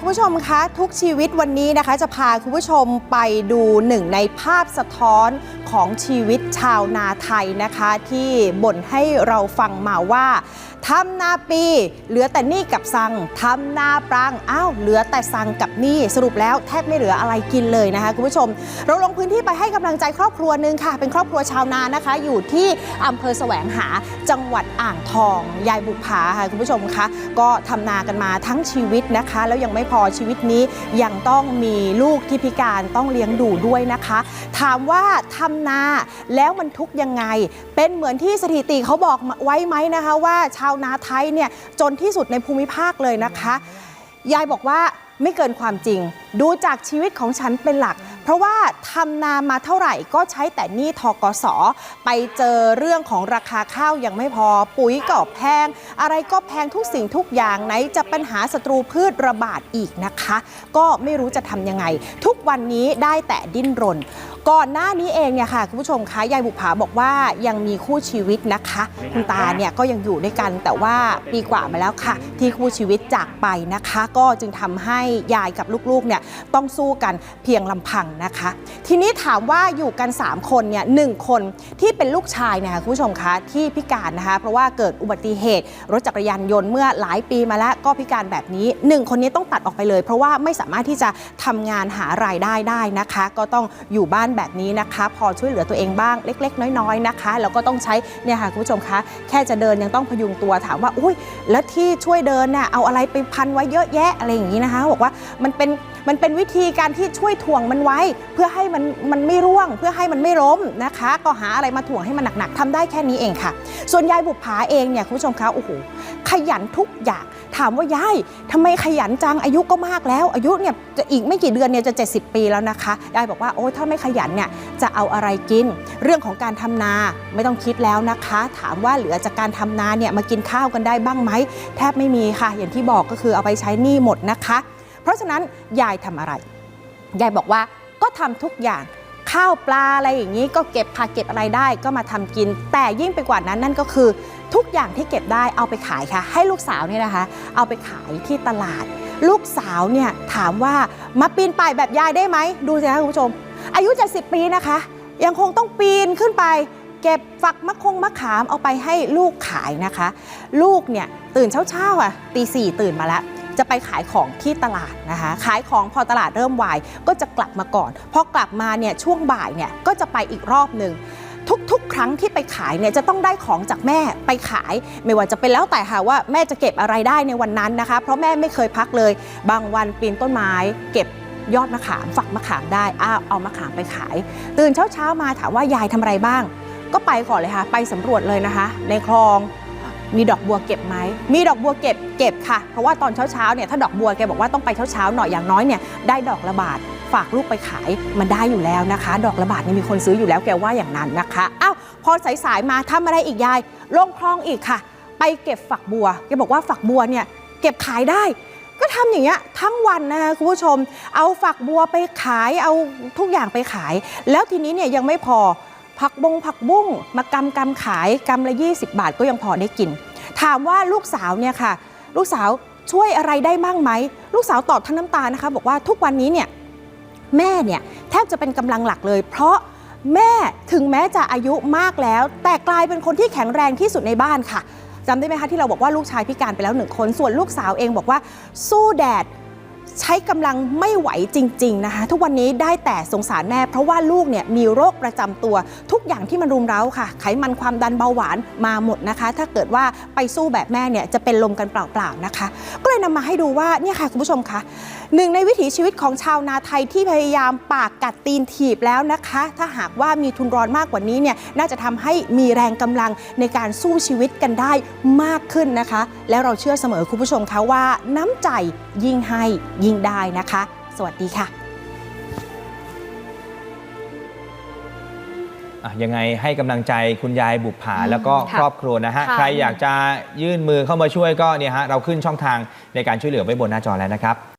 คุณผู้ชมคะทุกชีวิตวันนี้นะคะ จะพาคุณผู้ชมไปดูหนึ่งในภาพสะท้อนของชีวิตชาวนาไทยนะคะ ที่บ่นให้เราฟังมาว่าทำนาปี เหลือแต่หนี้กับสังทำนาปรังอ้าวเหลือแต่สังกับหนี้สรุปแล้วแทบไม่เหลืออะไรกินเลยนะคะคุณผู้ชม เราลงพื้นที่ไปให้กำลังใจครอบครัวหนึ่งค่ะ เป็นครอบครัวชาวนานะคะ อยู่ที่อำเภอแสวงหาจังหวัดอ่างทองยายบุภาค่ะคุณผู้ชมคะก็ทำนากันมาทั้งชีวิตนะคะ แล้วยังไม่พอชีวิตนี้ยังต้องมีลูกที่พิการต้องเลี้ยงดูด้วยนะคะ ถามว่าทำนา แล้วมันทุกยังไง เป็นเหมือนที่สถิติเขาบอกไว้ไหมนะคะ ว่าชาวนาไทยเนี่ยจนที่สุดในภูมิภาคเลยนะคะ ยายบอกว่าไม่เกินความจริง ดูจากชีวิตของฉันเป็นหลัก เพราะว่าทำนามาเท่าไหร่ก็ใช้แต่หนี้ทกสไปเจอเรื่องของราคาข้าวยังไม่พอ ปุ๋ยก็แพง อะไรก็แพงทุกสิ่งทุกอย่างไหนจะปัญหาศัตรูพืชระบาดอีกนะคะ ก็ไม่รู้จะทำยังไง ทุกวันนี้ได้แต่ดิ้นรน ก่อนหน้านี้เองเนี่ยค่ะคุณผู้ชมคะยายบุภาบอกว่ายังมีคู่ชีวิตนะคะ คุณตาเนี่ยก็ยังอยู่ด้วยกันแต่ว่าปีกว่ามาแล้วค่ะ ที่คู่ชีวิตจากไปนะคะ ก็จึงทำให้ยายกับลูกๆเนี่ยต้องสู้กันเพียงลำพังนะคะ ทีนี้ถามว่าอยู่กัน 3 คนเนี่ยหนึ่งคนที่เป็นลูกชายเนี่ยค่ะคุณผู้ชมคะที่พิการนะคะ เพราะว่าเกิดอุบัติเหตุ รถจักรยานยนต์เมื่อหลายปีมาแล้วก็พิการแบบนี้หนึ่งคนนี้ต้องตัดออกไปเลย เพราะว่าไม่สามารถที่จะทำงานหารายได้ได้นะคะ ก็ต้องอยู่บ้านแบบนี้นะคะ พอช่วยเหลือตัวเองบ้างเล็ก ๆ น้อยๆนะคะแล้วก็ต้องใช้เนี่ยค่ะคุณผู้ชมคะแค่จะเดินยังต้องพยุงตัวถามว่าอุ้ยแล้วที่ช่วยเดินเนี่ยเอาอะไรไปพันไว้เยอะแยะอะไรอย่างนี้นะคะบอกว่ามันเป็น มันเป็นวิธีการที่ช่วยถ่วงมันไว้ เพื่อให้มันมันไม่ร่วง เพื่อให้มันไม่ล้มนะคะ ก็หาอะไรมาถ่วงให้มันหนักๆทำได้แค่นี้เองค่ะ ส่วนยายบุปผาเองเนี่ยคุณผู้ชมคะโอ้โหขยันทุกอย่างถามว่ายายทำไมขยันจังอายุก็มากแล้ว อายุเนี่ยจะอีกไม่กี่เดือนเนี่ยจะ 70 ปีแล้วนะคะยายบอกว่าโอ้ถ้าไม่ขยันเนี่ยจะเอาอะไรกิน เรื่องของการทำนาไม่ต้องคิดแล้วนะคะ ถามว่าเหลือจากการทำนาเนี่ยมากินข้าวกันได้บ้างไหมแทบไม่มีค่ะ อย่างที่บอกก็คือเอาไปใช้หนี้หมดนะคะ เพราะฉะนั้นยายทำอะไร ยายบอกว่าก็ทำทุกอย่างข้าวปลาอะไรอย่างนี้ก็เก็บผักเก็บอะไรได้ก็มาทำกิน แต่ยิ่งไปกว่านั้นนั่นก็คือ ทุกอย่างที่เก็บได้เอาไปขายค่ะ ให้ลูกสาวเนี่ยนะคะ เอาไปขายที่ตลาด ลูกสาวเนี่ยถามว่ามาปีนป่ายแบบยายได้ไหมดูสิคะคุณผู้ชม อายุ 70 ปีนะคะ ยังคงต้องปีนขึ้นไป เก็บฝักมะคงมะขามเอาไปให้ลูกขายนะคะ ลูกเนี่ยตื่นเช้าๆอะตีสี่ตื่นมาแล้ว จะไปขายของที่ตลาดนะคะ ขายของพอตลาดเริ่มวายก็จะกลับมาก่อนพอกลับมาเนี่ยช่วงบ่ายเนี่ยก็จะไปอีกรอบหนึ่งทุกๆ ครั้งที่ไปขายเนี่ยจะต้องได้ของจากแม่ไปขาย ไม่ว่าจะเป็นแล้วแต่ค่ะว่าแม่จะเก็บอะไรได้ในวันนั้นนะคะ เพราะแม่ไม่เคยพักเลย บางวันปีนต้นไม้ เก็บยอดมะขามฝักมะขามได้อ้าวเอามะขามไปขาย ตื่นเช้าๆมาถามว่ายายทำอะไรบ้าง ก็ไปก่อนเลยค่ะ ไปสำรวจเลยนะคะ ในคลอง มีดอกบัวเก็บไหม มีดอกบัวเก็บ เก็บค่ะ เพราะว่าตอนเช้าๆ เนี่ย ถ้าดอกบัวแกบอกว่าต้องไปเช้าๆ หน่อย อย่างน้อยเนี่ย ได้ดอกละบาท ฝากลูกไปขาย มันได้อยู่แล้วนะคะ ดอกละบาทนี่มีคนซื้ออยู่แล้วแกว่าอย่างนั้นนะคะ อ้าว พอสายๆ มาทำอะไรอีกยาย ลงคลองอีกค่ะ ไปเก็บฝักบัว แกบอกว่าฝักบัวเนี่ย เก็บขายได้ ก็ทำอย่างเงี้ยทั้งวันนะคะคุณผู้ชม เอาฝักบัวไปขาย เอาทุกอย่างไปขาย แล้วทีนี้เนี่ยยังไม่พอ ผักบงผักบุ้งมากำกำขายกำละ 20 บาทก็ยังพอได้กิน ถามว่าลูกสาวเนี่ยค่ะ ลูกสาวช่วยอะไรได้บ้างไหม ลูกสาวตอบทั้งน้ำตานะคะ บอกว่าทุกวันนี้เนี่ยแม่เนี่ยแทบจะเป็นกำลังหลักเลย เพราะแม่ถึงแม้จะอายุมากแล้ว แต่กลายเป็นคนที่แข็งแรงที่สุดในบ้านค่ะจำได้ไหมคะที่เราบอกว่าลูกชายพิการไปแล้วหนึ่งคน ส่วนลูกสาวเองบอกว่าสู้แดด ใช้กำลังไม่ไหวจริง ๆนะคะ ทุกวันนี้ได้แต่สงสารแม่ เพราะว่าลูกเนี่ยมีโรคประจำตัว ทุกอย่างที่มันรุมเร้าค่ะ ไขมันความดันเบาหวานมาหมดนะคะ ถ้าเกิดว่าไปสู้แบบแม่เนี่ยจะเป็นลมกันเปล่าๆนะคะ ก็เลยนำมาให้ดูว่าเนี่ยค่ะคุณผู้ชมคะหนึ่งในวิถีชีวิตของชาวนาไทยที่พยายามปากกัดตีนถีบแล้วนะคะ ถ้าหากว่ามีทุนรอนมากกว่านี้เนี่ยน่าจะทำให้มีแรงกำลังในการสู้ชีวิตกันได้มากขึ้นนะคะ และเราเชื่อเสมอคุณผู้ชมคะว่าน้ำใจยิ่งให้ยิ่งได้นะคะ สวัสดีค่ะอะยังไงให้กำลังใจคุณยายบุปผาอืมแล้วก็ค่ะครอบครัวนะฮะค่ะใครอยากจะยื่นมือเข้ามาช่วยก็เนี่ยฮะเราขึ้นช่องทางในการช่วยเหลือไว้บนหน้าจอแล้วนะครับ